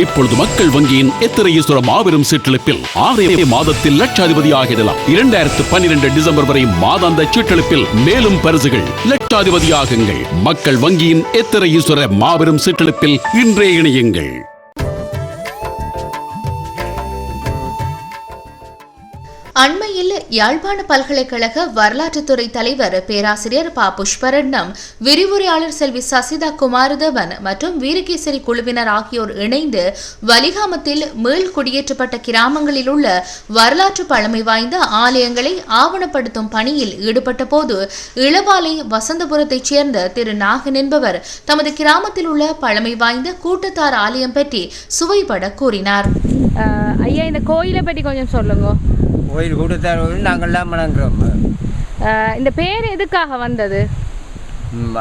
இப்பொழுது மக்கள் வங்கியின் எத்திரையீஸ்வர மாபெரும் சீட்டளிப்பில் ஆறே மாதத்தில் லட்சாதிபதி ஆகிடலாம் இரண்டாயிரத்து பன்னிரண்டு டிசம்பர் வரை மாதாந்த சீட்டளிப்பில் மேலும் பரிசுகள் லட்சாதிபதியாகுங்கள். மக்கள் வங்கியின் எத்திரையீஸ்வர மாபெரும் சீட்டளிப்பில் இன்றே இணையுங்கள். அண்மையில் யாழ்ப்பாண பல்கலைக்கழக வரலாற்றுத்துறை தலைவர் பேராசிரியர் பா. புஷ்பரட்னம் விரிவுரையாளர் செல்வி சசிதா குமாரதேவன் மற்றும் வீரகேசரி குழுவினர் ஆகியோர் இணைந்து வலிகாமத்தில் மீள் குடியேற்றப்பட்ட கிராமங்களில் உள்ள வரலாற்று பழமை வாய்ந்த ஆலயங்களை ஆவணப்படுத்தும் பணியில் ஈடுபட்ட போது இளவாலை வசந்தபுரத்தைச் சேர்ந்த திரு நாகன் என்பவர் தமது கிராமத்தில் உள்ள பழமை வாய்ந்த கூட்டத்தார் ஆலயம் பற்றி சுவைபட கூறினார். ஆஹ் ஐயா இந்த கோயிலை பற்றி கொஞ்சம் சொல்லுங்க. கோயில் கூட்டத்தார் கோயில் நாங்கள்லாம் வணங்குறோம். இந்த பேர் எதுக்காக வந்தது?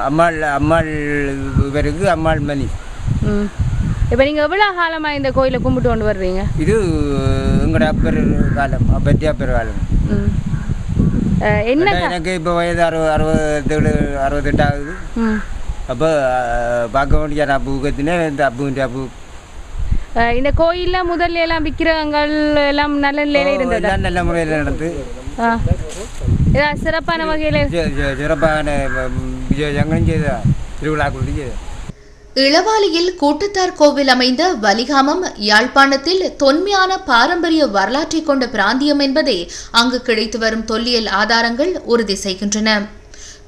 அம்மாள் அம்மாள் இவருக்கு அம்மாள் மணி. இப்போ நீங்கள் எவ்வளோ காலமாக இந்த கோயிலை கும்பிட்டு கொண்டு வர்றீங்க? இது எங்களோட அப்பர் காலம் அப்பத்தி அப்பர் காலம். என்ன எனக்கு இப்போ வயது அறுபது அறுபத்தேழு அறுபத்தெட்டு ஆகுது அப்போ பார்க்க வேண்டிய கத்தினேன் இந்த அப்பு அப்பு இந்த கோயிலில் முதல்ல எல்லாம் விக்கிரகங்கள் எல்லாம் நல்ல நிலையில இருந்ததா? நல்ல முறையில் நடந்து. ஏதாவது சிறப்பான வகையில் சிறப்பான விஜயங்களும் செய்த திருவிழா கொடுத்து செய்த இளவாலியில் கூட்டத்தார் கோவில் அமைந்த வலிகாமம் யாழ்ப்பாணத்தில் தொன்மையான பாரம்பரிய வரலாற்றை கொண்ட பிராந்தியம் என்பதை அங்கு கிடைத்து வரும் தொல்லியல் ஆதாரங்கள் உறுதி செய்கின்றன.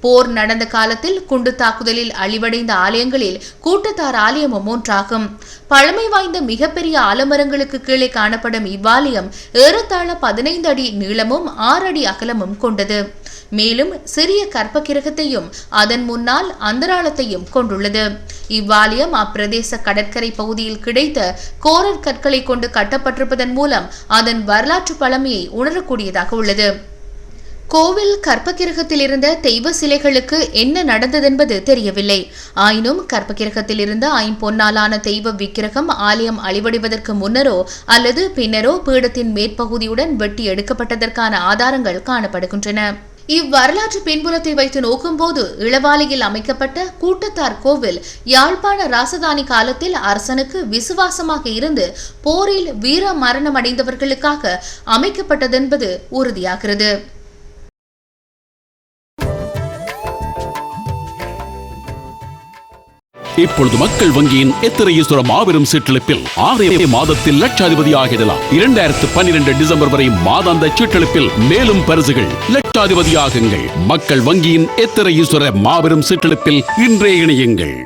போர் நடந்த காலத்தில் குண்டு தாக்குதலில் அழிவடைந்த ஆலயங்களில் கூட்டத்தார் ஆலயமும் ஒன்றாகும். பழமை வாய்ந்த மிகப்பெரிய ஆலமரங்களுக்கு கீழே காணப்படும் இவ்வாலயம் ஏறத்தாழ பதினைந்து அடி நீளமும் ஆறு அடி அகலமும் கொண்டது. மேலும் சிறிய கற்பகிரகத்தையும் அதன் முன்னால் அந்தராளத்தையும் கொண்டுள்ளது. இவ்வாலயம் அப்பிரதேச கடற்கரை பகுதியில் கிடைத்த கோரர் கற்களை கொண்டு கட்டப்பட்டிருப்பதன் மூலம் அதன் வரலாற்று பழமையை உணரக்கூடியதாக உள்ளது. கோவில் கற்பகிரகத்தில் இருந்த தெய்வ சிலைகளுக்கு என்ன நடந்ததென்பது தெரியவில்லை. ஆயினும் கற்பகிரகத்தில் இருந்த ஐம்பொன்னாலான தெய்வ விக்கிரகம் ஆலயம் அழிவடைவதற்கு முன்னரோ அல்லது பின்னரோ பீடத்தின் மேற்பகுதியுடன் வெட்டி எடுக்கப்பட்டதற்கான ஆதாரங்கள் காணப்படுகின்றன. இவ்வரலாற்று பின்புலத்தை வைத்து நோக்கும்போது இளவாலையில் அமைக்கப்பட்ட கூட்டத்தார் கோவில் யாழ்ப்பாண ராசதானி காலத்தில் அரசனுக்கு விசுவாசமாக இருந்து போரில் வீர மரணம் அடைந்தவர்களுக்காக அமைக்கப்பட்டதென்பது உறுதியாகிறது. இப்பொழுது மக்கள் வங்கியின் எத்திரையீஸ்வர மாபெரும் சீட்டளிப்பில் ஆறே மாதத்தில் லட்சாதிபதி ஆகிடலாம் இரண்டாயிரத்து பன்னிரண்டு டிசம்பர் வரை மாதாந்த சீட்டளிப்பில் மேலும் பரிசுகள் லட்சாதிபதியாகுங்கள். மக்கள் வங்கியின் எத்திரையீஸ்வர மாபெரும் சீட்டளிப்பில் இன்றே இணையுங்கள்.